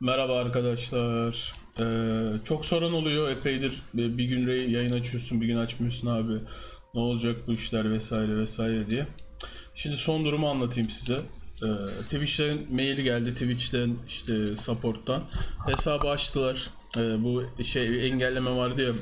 Merhaba arkadaşlar. Ee, çok soran oluyor epeydir. Ee, Bir gün yayın açıyorsun, bir gün açmıyorsun abi. Ne olacak bu işler vesaire vesaire diye. Şimdi son durumu anlatayım size. Ee, Twitch'ten maili geldi. Twitch'ten işte support'tan. Hesabı açtılar. Ee, bu şey engelleme vardı ya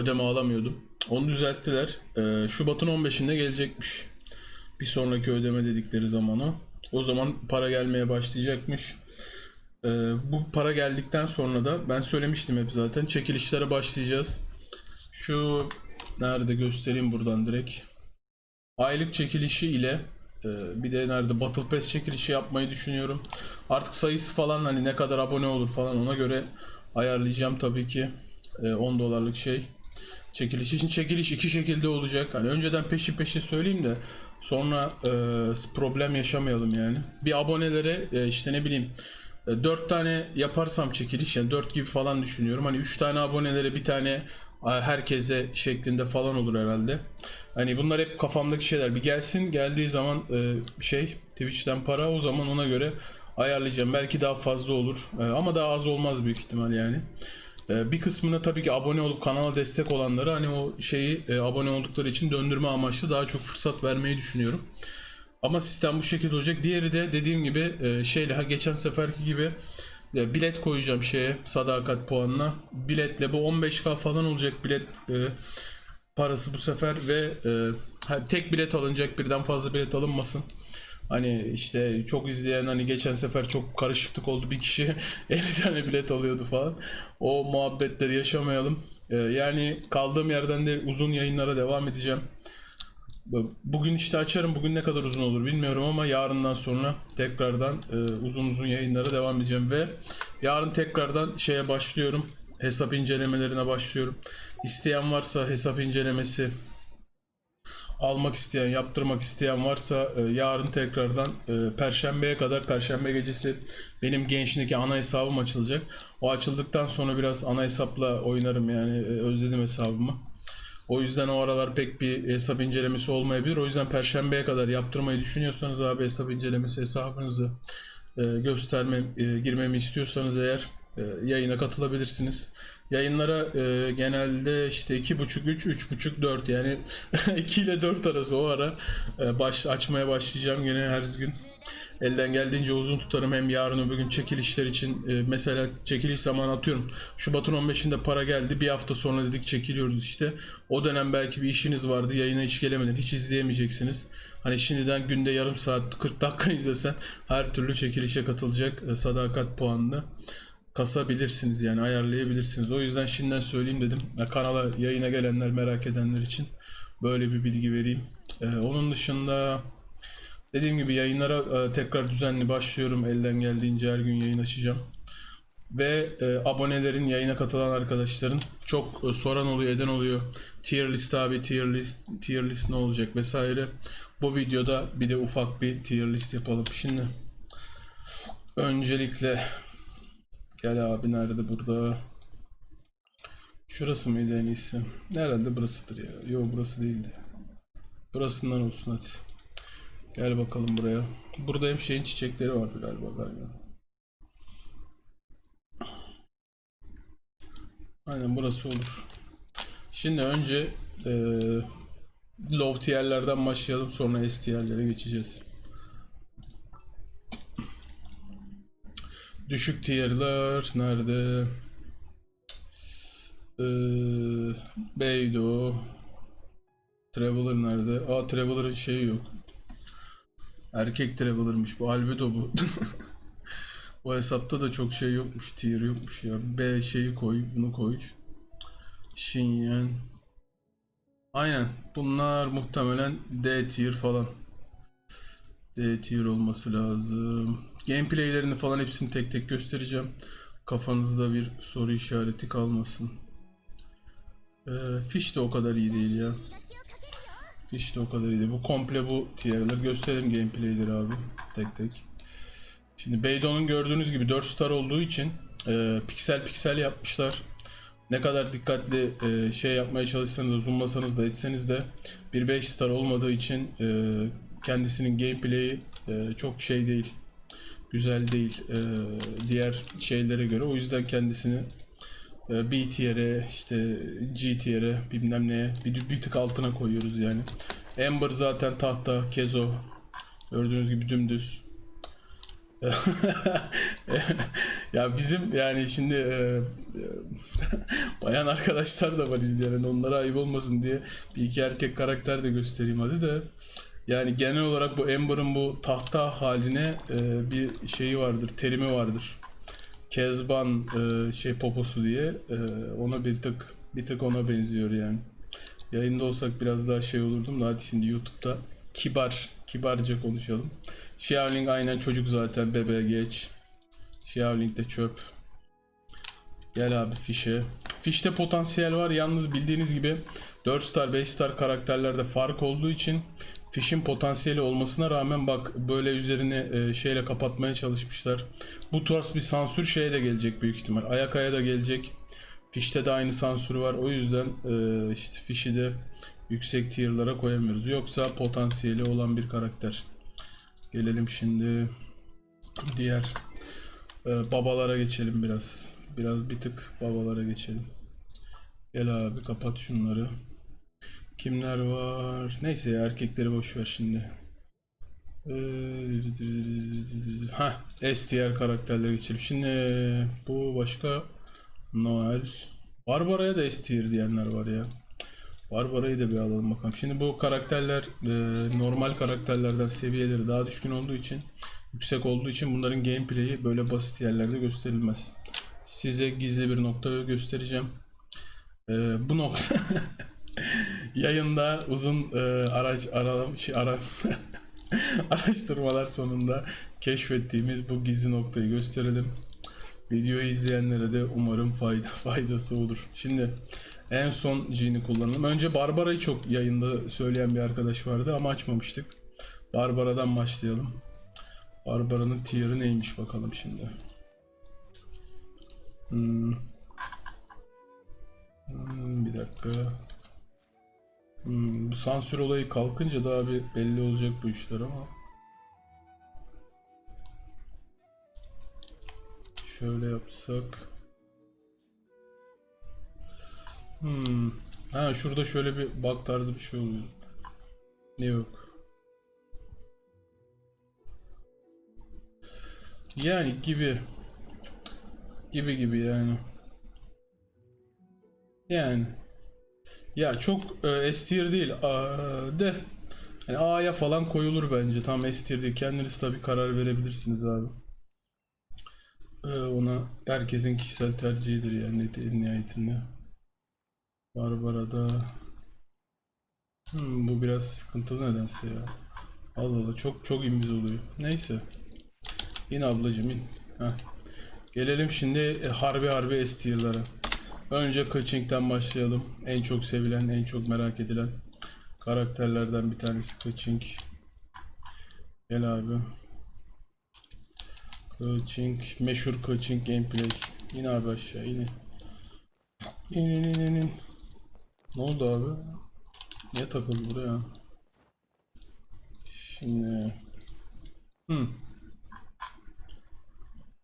ödeme alamıyordum. Onu düzelttiler. Ee, Şubat'ın 15'inde gelecekmiş. Bir sonraki ödeme dedikleri zaman o. O zaman para gelmeye başlayacakmış. Ee, bu para geldikten sonra da ben söylemiştim hep zaten çekilişlere başlayacağız. Şu nerede göstereyim buradan direkt. Aylık çekilişi ile e, bir de nerede Battle Pass çekilişi yapmayı düşünüyorum. Artık sayısı falan hani ne kadar abone olur falan ona göre ayarlayacağım tabii ki. E, 10 dolarlık şey. Çekiliş için çekiliş iki şekilde olacak. Hani önceden peşi peşi söyleyeyim de sonra e, problem yaşamayalım yani. Bir abonelere e, işte ne bileyim 4 tane yaparsam çekiliş yani 4 gibi falan düşünüyorum. Hani 3 tane abonelere bir tane e, herkese şeklinde falan olur herhalde. Hani bunlar hep kafamdaki şeyler. Bir gelsin geldiği zaman e, şey Twitch'ten para o zaman ona göre ayarlayacağım. Belki daha fazla olur E, ama daha az olmaz büyük ihtimal yani. E, Bir kısmına tabii ki abone olup kanala destek olanları hani o şeyi e, abone oldukları için döndürme amaçlı daha çok fırsat vermeyi düşünüyorum. Ama sistem bu şekilde olacak. Diğeri de dediğim gibi e, şeyle ha geçen seferki gibi e, bilet koyacağım şeye sadakat puanına. Biletle bu 15k falan olacak bilet e, parası bu sefer ve e, tek bilet alınacak birden fazla bilet alınmasın. Hani işte çok izleyen hani geçen sefer çok karışıklık oldu bir kişi 50 tane bilet alıyordu falan. O muhabbetleri yaşamayalım. E, yani kaldığım yerden de uzun yayınlara devam edeceğim. Bugün işte açarım. Bugün ne kadar uzun olur bilmiyorum ama yarından sonra tekrardan e, uzun uzun yayınlara devam edeceğim ve yarın tekrardan şeye başlıyorum. Hesap incelemelerine başlıyorum. İsteyen varsa hesap incelemesi almak isteyen, yaptırmak isteyen varsa e, yarın tekrardan e, Perşembeye kadar, Perşembe gecesi benim gençlikteki ana hesabım açılacak. O açıldıktan sonra biraz ana hesapla oynarım yani e, özledim hesabımı. O yüzden o aralar pek bir hesap incelemesi olmayabilir. O yüzden Perşembeye kadar yaptırmayı düşünüyorsanız abi hesap incelemesi hesabınızı e, gösterme, e, girmemi istiyorsanız eğer e, yayına katılabilirsiniz. Yayınlara e, genelde işte 2.5 3 3.5 4 yani 2 ile 4 arası o ara e, baş açmaya başlayacağım gene her gün. Elden geldiğince uzun tutarım hem yarın öbür gün çekilişler için e, mesela çekiliş zamanı atıyorum. Şubat'ın 15'inde para geldi bir hafta sonra dedik çekiliyoruz işte. O dönem belki bir işiniz vardı yayına hiç gelemedin hiç izleyemeyeceksiniz. Hani şimdiden günde yarım saat 40 dakika izlesen her türlü çekilişe katılacak e, sadakat puanını kasabilirsiniz yani ayarlayabilirsiniz. O yüzden şimdiden söyleyeyim dedim. Ya, Kanala yayına gelenler merak edenler için böyle bir bilgi vereyim. E, onun dışında Dediğim gibi yayınlara e, tekrar düzenli başlıyorum. Elden geldiğince her gün yayın açacağım. Ve e, abonelerin, yayına katılan arkadaşların çok e, soran oluyor, eden oluyor. Tier list abi, tier list, tier list ne olacak vesaire. Bu videoda bir de ufak bir tier list yapalım. Şimdi öncelikle gel abi nerede burada? Şurası mıydı en iyisi? Herhalde burasıdır ya. Yok burası değildi. Burasından olsun hadi. Gel bakalım buraya. Burada hem şeyin çiçekleri vardı galiba galiba. Aynen burası olur. Şimdi önce eee low tier'lerden başlayalım sonra S tier'lere geçeceğiz. Düşük tier'ler nerede? Eee Beydo Traveler nerede? Aa Traveler'ın şeyi yok. Erkek Traveler'mış bu. Albedo bu. Bu hesapta da çok şey yokmuş. Tier yokmuş ya. B şeyi koy. Bunu koy. Shinyan. Aynen. Bunlar muhtemelen D tier falan. D tier olması lazım. Gameplaylerini falan hepsini tek tek göstereceğim. Kafanızda bir soru işareti kalmasın. Ee, Fish de o kadar iyi değil ya. Fish de o kadar iyi. Bu komple bu tier'ler. Gösterelim gameplayleri abi. Tek tek. Şimdi Beydon'un gördüğünüz gibi 4 star olduğu için e, piksel piksel yapmışlar. Ne kadar dikkatli e, şey yapmaya çalışsanız da zoomlasanız da etseniz de bir 5 star olmadığı için e, kendisinin gameplay'i e, çok şey değil. güzel değil e, diğer şeylere göre. O yüzden kendisini B tier'e işte G tier'e bilmem neye bir, bir tık altına koyuyoruz yani. Ember zaten tahta, Kezo gördüğünüz gibi dümdüz. ya bizim yani şimdi e, e, bayan arkadaşlar da var izleyen onlara ayıp olmasın diye bir iki erkek karakter de göstereyim hadi de yani genel olarak bu Ember'ın bu tahta haline e, bir şeyi vardır, terimi vardır. Kezban e, şey poposu diye e, ona bir tık bir tık ona benziyor yani. Yayında olsak biraz daha şey olurdum da hadi şimdi YouTube'da kibar kibarca konuşalım. Xiaoling aynen çocuk zaten bebe geç. Xiaoling de çöp. Gel abi fişe. Fişte potansiyel var yalnız bildiğiniz gibi 4 star 5 star karakterlerde fark olduğu için fişin potansiyeli olmasına rağmen bak böyle üzerine şeyle kapatmaya çalışmışlar. Bu tarz bir sansür şeye de gelecek büyük ihtimal. Ayakaya da gelecek. Fişte de aynı sansür var. O yüzden e, işte fişi de yüksek tier'lara koyamıyoruz. Yoksa potansiyeli olan bir karakter. Gelelim şimdi diğer e, babalara geçelim biraz. Biraz bir tık babalara geçelim. Gel abi kapat şunları. Kimler var? Neyse ya, erkekleri boş ver şimdi. Ha, S diğer karakterlere geçelim. Şimdi bu başka Noel. Barbara'ya da S tier diyenler var ya. Barbara'yı da bir alalım bakalım. Şimdi bu karakterler e, normal karakterlerden seviyeleri daha düşkün olduğu için yüksek olduğu için bunların gameplay'i böyle basit yerlerde gösterilmez. Size gizli bir nokta göstereceğim. E, bu nokta yayında uzun e, araç ara, şey, ara araştırmalar sonunda keşfettiğimiz bu gizli noktayı gösterelim. Videoyu izleyenlere de umarım fayda faydası olur. Şimdi en son Jean'i kullanalım. Önce Barbara'yı çok yayında söyleyen bir arkadaş vardı ama açmamıştık. Barbara'dan başlayalım. Barbara'nın tier'ı neymiş bakalım şimdi. Hmm. Hmm, bir dakika. Hmm, bu sansür olayı kalkınca daha bir belli olacak bu işler ama. Şöyle yapsak. Hmm. Ha şurada şöyle bir bug tarzı bir şey oluyor. Ne yok. Yani gibi. Gibi gibi yani. Yani. Ya çok e, S tier değil Aa, de yani A'ya falan koyulur bence. Tam S tier değil. Kendiniz tabii karar verebilirsiniz abi. Ee, ona herkesin kişisel tercihidir yani nihayetinde. Barbara'da hmm, bu biraz sıkıntılı nedense ya. Allah Allah çok çok imbiz oluyor. Neyse. İn ablacım in. Heh. Gelelim şimdi e, harbi harbi S tier'lara. Önce Kaching'den başlayalım. En çok sevilen, en çok merak edilen karakterlerden bir tanesi Kaching. Gel abi. Kaching, meşhur Kaching gameplay. İn abi aşağı. İn in in in. in. Ne oldu abi? Niye takıldı buraya? Şimdi... Hmm.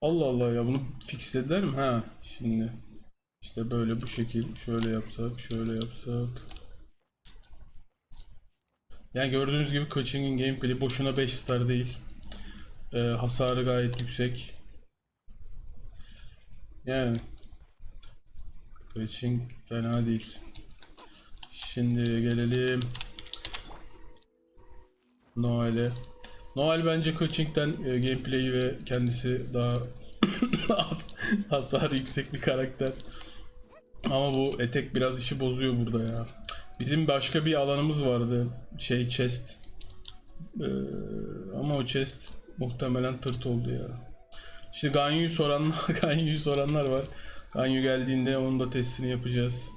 Allah Allah ya bunu fixlediler mi? Ha şimdi. İşte böyle bu şekil. Şöyle yapsak, şöyle yapsak. Yani gördüğünüz gibi Coaching'in gameplay'i boşuna 5 star değil. Ee, hasarı gayet yüksek. Yani Coaching fena değil. Şimdi gelelim Noel'e. Noel bence Coaching'den e, gameplay'i ve kendisi daha az hasar yüksek bir karakter. Ama bu etek biraz işi bozuyor burada ya. Bizim başka bir alanımız vardı. Şey chest. Ee, ama o chest muhtemelen tırt oldu ya. İşte Ganyu'yu soranlar, Ganyu'yu soranlar var. Ganyu geldiğinde onun da testini yapacağız.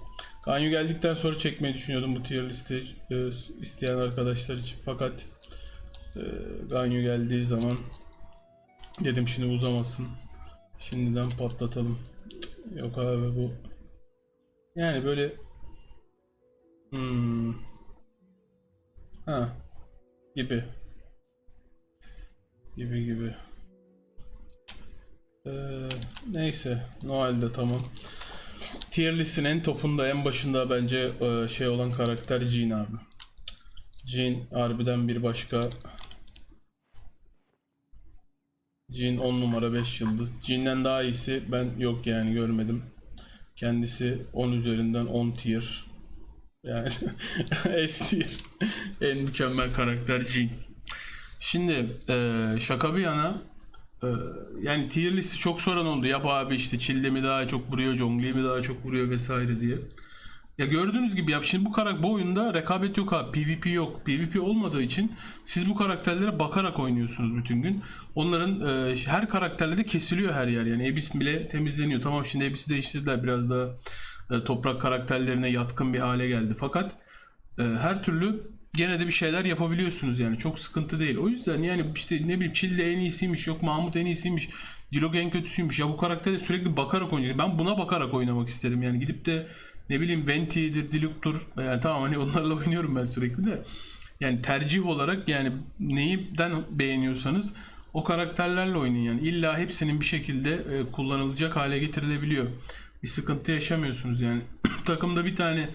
Ganyu geldikten sonra çekmeyi düşünüyordum bu tier listi e, isteyen arkadaşlar için. Fakat e, Ganyu geldiği zaman dedim şimdi uzamasın. Şimdiden patlatalım. Yok abi bu yani böyle hmm. ha gibi gibi gibi Ee, neyse. Noel'de tamam. Tier list'in en topunda en başında bence e, şey olan karakter Jean abi. Jean harbiden bir başka. Jean 10 numara 5 yıldız. Jean'den daha iyisi ben yok yani görmedim. Kendisi 10 üzerinden 10 tier. Yani S tier. en mükemmel karakter Jean. Şimdi e, şaka bir yana e, yani tier listi çok soran oldu. Yap abi işte Çilde mi daha çok vuruyor, Jongli mi daha çok vuruyor vesaire diye. Ya gördüğünüz gibi ya şimdi bu karak bu oyunda rekabet yok abi. PvP yok. PvP olmadığı için siz bu karakterlere bakarak oynuyorsunuz bütün gün. Onların e, her karakterle de kesiliyor her yer. Yani Abyss bile temizleniyor. Tamam şimdi Abyss'i değiştirdiler. Biraz daha e, toprak karakterlerine yatkın bir hale geldi. Fakat e, her türlü gene de bir şeyler yapabiliyorsunuz yani. Çok sıkıntı değil. O yüzden yani işte ne bileyim Çilde en iyisiymiş. Yok Mahmut en iyisiymiş. Dilog en kötüsüymüş. Ya bu karaktere sürekli bakarak oynuyor. Ben buna bakarak oynamak isterim. Yani gidip de ne bileyim Venti'dir, Diluk'tur. Yani tamam hani onlarla oynuyorum ben sürekli de. Yani tercih olarak yani neyden beğeniyorsanız o karakterlerle oynayın yani. İlla hepsinin bir şekilde e, kullanılacak hale getirilebiliyor. Bir sıkıntı yaşamıyorsunuz yani. Takımda bir tane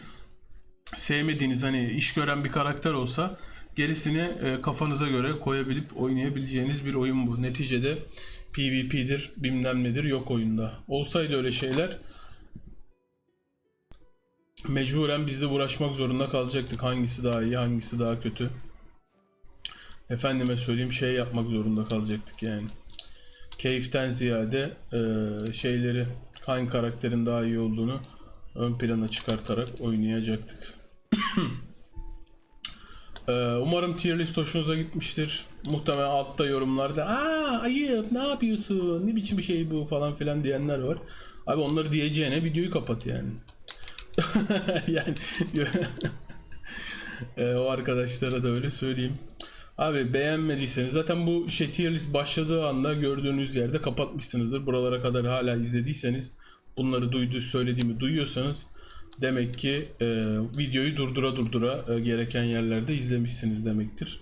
sevmediğiniz hani iş gören bir karakter olsa gerisini e, kafanıza göre koyabilip oynayabileceğiniz bir oyun bu. Neticede PvP'dir bilmem nedir yok oyunda. Olsaydı öyle şeyler mecburen biz de uğraşmak zorunda kalacaktık. Hangisi daha iyi, hangisi daha kötü. Efendime söyleyeyim şey yapmak zorunda kalacaktık yani. Keyiften ziyade e, şeyleri hangi karakterin daha iyi olduğunu ön plana çıkartarak oynayacaktık. Ee, Umarım tier list hoşunuza gitmiştir. Muhtemelen altta yorumlarda aa ayıp ne yapıyorsun ne biçim bir şey bu falan filan diyenler var. Abi onları diyeceğine videoyu kapat yani. yani Ee, o arkadaşlara da öyle söyleyeyim. Abi beğenmediyseniz zaten bu şey tier list başladığı anda gördüğünüz yerde kapatmışsınızdır. Buralara kadar hala izlediyseniz bunları duyduğu söylediğimi duyuyorsanız demek ki e, videoyu durdura durdura e, gereken yerlerde izlemişsiniz demektir.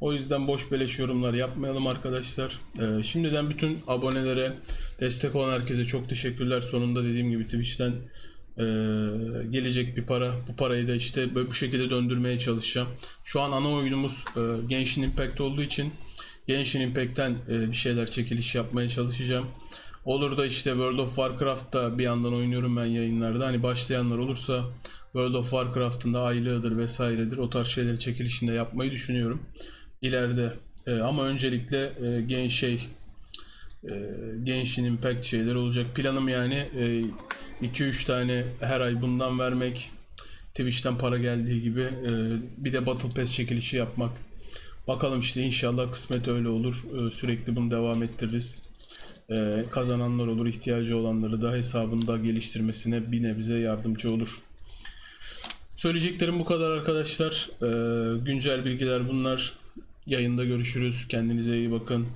O yüzden boş beleş yorumlar yapmayalım arkadaşlar. E, şimdiden bütün abonelere, destek olan herkese çok teşekkürler. Sonunda dediğim gibi Twitch'ten e, gelecek bir para. Bu parayı da işte böyle bu şekilde döndürmeye çalışacağım. Şu an ana oyunumuz e, Genshin Impact olduğu için Genshin Impact'ten e, bir şeyler çekiliş yapmaya çalışacağım. Olur da işte World of Warcraft'ta bir yandan oynuyorum ben yayınlarda. Hani başlayanlar olursa World of Warcraft'ın da aylığıdır vesairedir. O tarz şeyleri çekilişinde yapmayı düşünüyorum. İleride. E, ama öncelikle e, gen şey e, Genshin Impact şeyler olacak. Planım yani 2-3 tane her ay bundan vermek. Twitch'ten para geldiği gibi e, bir de Battle Pass çekilişi yapmak. Bakalım işte inşallah kısmet öyle olur. E, sürekli bunu devam ettiririz. E, kazananlar olur, ihtiyacı olanları da hesabında geliştirmesine bir nebze yardımcı olur. Söyleyeceklerim bu kadar arkadaşlar. E, güncel bilgiler bunlar. Yayında görüşürüz. Kendinize iyi bakın.